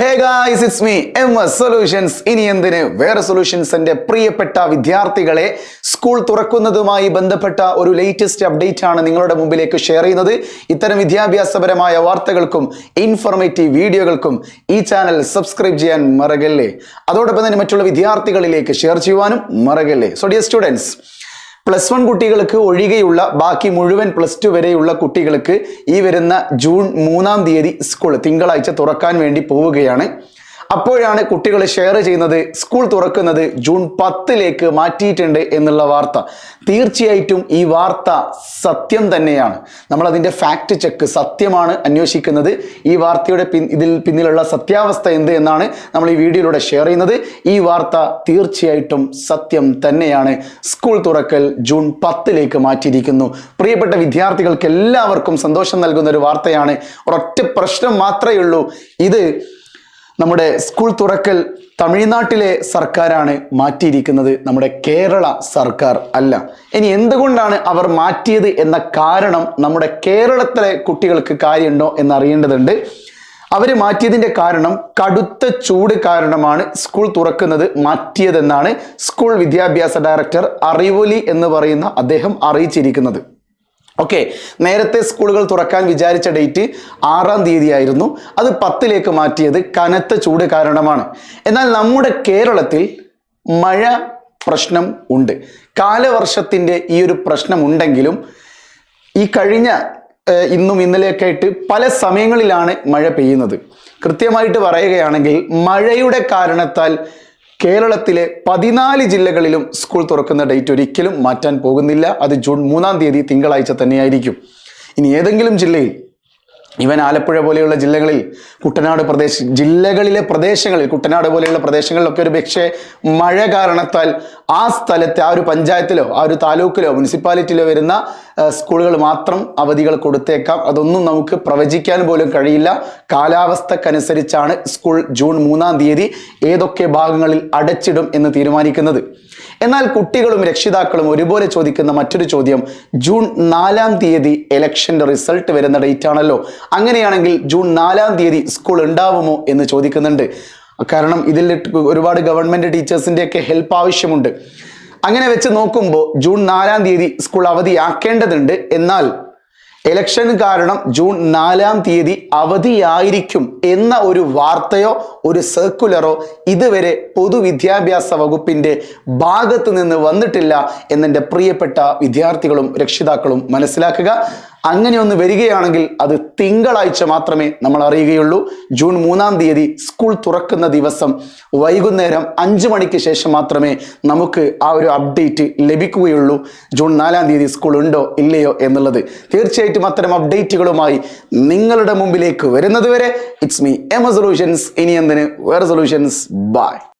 Hey guys it's me M S solutions ഇനി എന്തിന്? വേറെ സൊല്യൂഷൻസിന്റെ പ്രിയപ്പെട്ട വിദ്യാർത്ഥികളെ സ്കൂൾ തുറക്കുന്നതുമായി ബന്ധപ്പെട്ട ഒരു ലേറ്റസ്റ്റ് അപ്ഡേറ്റ് ആണ് നിങ്ങളുടെ മുമ്പിലേക്ക് ഷെയർ ചെയ്യുന്നത്. ഇത്തരം വിദ്യാഭ്യാസപരമായ വാർത്തകൾക്കും ഇൻഫോർമേറ്റീവ് വീഡിയോകൾക്കും ഈ ചാനൽ സബ്സ്ക്രൈബ് ചെയ്യാൻ മറകല്ലേ? അതോടൊപ്പം തന്നെ മറ്റുള്ള വിദ്യാർത്ഥികളിലേക്ക് ഷെയർ ചെയ്യുവാനും മറകല്ലേ? So dear students plus one കുട്ടികൾക്ക് ഒഴികെയുള്ള ബാക്കി മുഴുവൻ പ്ലസ് ടു വരെയുള്ള കുട്ടികൾക്ക് ഈ വരുന്ന ജൂൺ മൂന്നാം തീയതി സ്കൂൾ തിങ്കളാഴ്ച തുറക്കാൻ വേണ്ടി പോവുകയാണ്. അപ്പോഴാണ് കുട്ടികൾ ഷെയർ ചെയ്യുന്നത് സ്കൂൾ തുറക്കുന്നത് ജൂൺ പത്തിലേക്ക് മാറ്റിയിട്ടുണ്ട് എന്നുള്ള വാർത്ത. തീർച്ചയായിട്ടും ഈ വാർത്ത സത്യം തന്നെയാണ്. നമ്മൾ അതിന്റെ ഫാക്ട് ചെക്ക് സത്യമാണ് അന്വേഷിക്കുന്നത്. ഈ വാർത്തയുടെ പിൻ ഇതിൽ പിന്നിലുള്ള സത്യാവസ്ഥ എന്ത് എന്നാണ് നമ്മൾ ഈ വീഡിയോയിലൂടെ ഷെയർ ചെയ്യുന്നത്. ഈ വാർത്ത തീർച്ചയായിട്ടും സത്യം തന്നെയാണ്. സ്കൂൾ തുറക്കൽ ജൂൺ പത്തിലേക്ക് മാറ്റിയിരിക്കുന്നു. പ്രിയപ്പെട്ട വിദ്യാർത്ഥികൾക്ക് എല്ലാവർക്കും സന്തോഷം നൽകുന്ന ഒരു വാർത്തയാണ്. ഒരൊറ്റ പ്രശ്നം മാത്രമേ ഉള്ളൂ. ഇത് നമ്മുടെ സ്കൂൾ തുറക്കൽ തമിഴ്നാട്ടിലെ സർക്കാരാണ് മാറ്റിയിരിക്കുന്നത്. നമ്മുടെ കേരള സർക്കാർ അല്ല. ഇനി എന്തുകൊണ്ടാണ് അവർ മാറ്റിയത് എന്ന കാരണം നമ്മുടെ കേരളത്തിലെ കുട്ടികൾക്ക് കാര്യമുണ്ടോ എന്ന് അറിയേണ്ടതുണ്ട് അവർ മാറ്റിയതിന്റെ കാരണം കടുത്ത ചൂട് കാരണമാണ് സ്കൂൾ തുറക്കുന്നത് മാറ്റിയതെന്നാണ് സ്കൂൾ വിദ്യാഭ്യാസ ഡയറക്ടർ അറിവൊലി എന്ന് പറയുന്ന അദ്ദേഹം അറിയിച്ചിരിക്കുന്നത്. ഓക്കെ നേരത്തെ സ്കൂളുകൾ തുറക്കാൻ വിചാരിച്ച ഡേറ്റ് ആറാം തീയതി ആയിരുന്നു അത് പത്തിലേക്ക് മാറ്റിയത് കനത്ത ചൂട് കാരണമാണ്. എന്നാൽ നമ്മുടെ കേരളത്തിൽ മഴ പ്രശ്നം ഉണ്ട്. കാലവർഷത്തിന്റെ ഈ ഒരു പ്രശ്നം ഉണ്ടെങ്കിലും ഈ കഴിഞ്ഞ ഇന്നും ഇന്നലെയൊക്കെ ആയിട്ട് പല സമയങ്ങളിലാണ് മഴ പെയ്യുന്നത്. കൃത്യമായിട്ട് പറയുകയാണെങ്കിൽ മഴയുടെ കാരണത്താൽ കേരളത്തിലെ പതിനാല് ജില്ലകളിലും സ്കൂൾ തുറക്കുന്ന ഡേറ്റ് ഒരിക്കലും മാറ്റാൻ പോകുന്നില്ല. അത് ജൂൺ മൂന്നാം തീയതി തിങ്കളാഴ്ച തന്നെയായിരിക്കും. ഇനി ഏതെങ്കിലും ജില്ലയിൽ ഇവൻ ആലപ്പുഴ പോലെയുള്ള ജില്ലകളിൽ കുട്ടനാട് പ്രദേശ ജില്ലകളിലെ പ്രദേശങ്ങളിൽ കുട്ടനാട് പോലെയുള്ള പ്രദേശങ്ങളിലൊക്കെ ഒരു പക്ഷേ മഴ കാരണത്താൽ ആ സ്ഥലത്തെ ആ ഒരു പഞ്ചായത്തിലോ ആ ഒരു താലൂക്കിലോ മുനിസിപ്പാലിറ്റിയിലോ വരുന്ന സ്കൂളുകൾ മാത്രം അവധികൾ കൊടുത്തേക്കാം. അതൊന്നും നമുക്ക് പ്രവചിക്കാൻ പോലും കഴിയില്ല. കാലാവസ്ഥക്കനുസരിച്ചാണ് സ്കൂൾ ജൂൺ മൂന്നാം തീയതി ഏതൊക്കെ ഭാഗങ്ങളിൽ അടച്ചിടും എന്ന് തീരുമാനിക്കുന്നത്. എന്നാൽ കുട്ടികളും രക്ഷിതാക്കളും ഒരുപോലെ ചോദിക്കുന്ന മറ്റൊരു ചോദ്യം ജൂൺ നാലാം തീയതി ഇലക്ഷന്റെ റിസൾട്ട് വരുന്ന ഡേറ്റ് ആണല്ലോ. അങ്ങനെയാണെങ്കിൽ ജൂൺ നാലാം തീയതി സ്കൂൾ ഉണ്ടാവുമോ എന്ന് ചോദിക്കുന്നുണ്ട്. കാരണം ഇതിൽ ഒരുപാട് ഗവൺമെന്റ് ടീച്ചേഴ്സിന്റെ ഒക്കെ ഹെൽപ്പ് ആവശ്യമുണ്ട്. അങ്ങനെ വെച്ച് നോക്കുമ്പോൾ ജൂൺ നാലാം തീയതി സ്കൂൾ അവധിയാക്കേണ്ടതുണ്ട്. എന്നാൽ ഇലക്ഷൻ കാരണം ജൂൺ നാലാം തീയതി അവധിയായിരിക്കും എന്ന ഒരു വാർത്തയോ ഒരു സർക്കുലറോ ഇതുവരെ പൊതുവിദ്യാഭ്യാസ വകുപ്പിന്റെ ഭാഗത്ത് നിന്ന് വന്നിട്ടില്ല എന്നെന്റെ പ്രിയപ്പെട്ട വിദ്യാർത്ഥികളും രക്ഷിതാക്കളും മനസ്സിലാക്കുക. അങ്ങനെ ഒന്ന് വരികയാണെങ്കിൽ അത് തിങ്കളാഴ്ച മാത്രമേ നമ്മൾ അറിയുകയുള്ളൂ. ജൂൺ മൂന്നാം തീയതി സ്കൂൾ തുറക്കുന്ന ദിവസം വൈകുന്നേരം അഞ്ച് മണിക്ക് ശേഷം മാത്രമേ നമുക്ക് ആ ഒരു അപ്ഡേറ്റ് ലഭിക്കുകയുള്ളൂ. ജൂൺ നാലാം തീയതി സ്കൂൾ ഉണ്ടോ ഇല്ലയോ എന്നുള്ളത് തീർച്ചയായിട്ടും അത്തരം അപ്ഡേറ്റുകളുമായി നിങ്ങളുടെ മുമ്പിലേക്ക് വരുന്നതുവരെ ഇറ്റ്സ് മീ എം സൊല്യൂഷൻസ് ഇനി എന്തിന്? വേറെ സൊല്യൂഷൻസ് ബൈ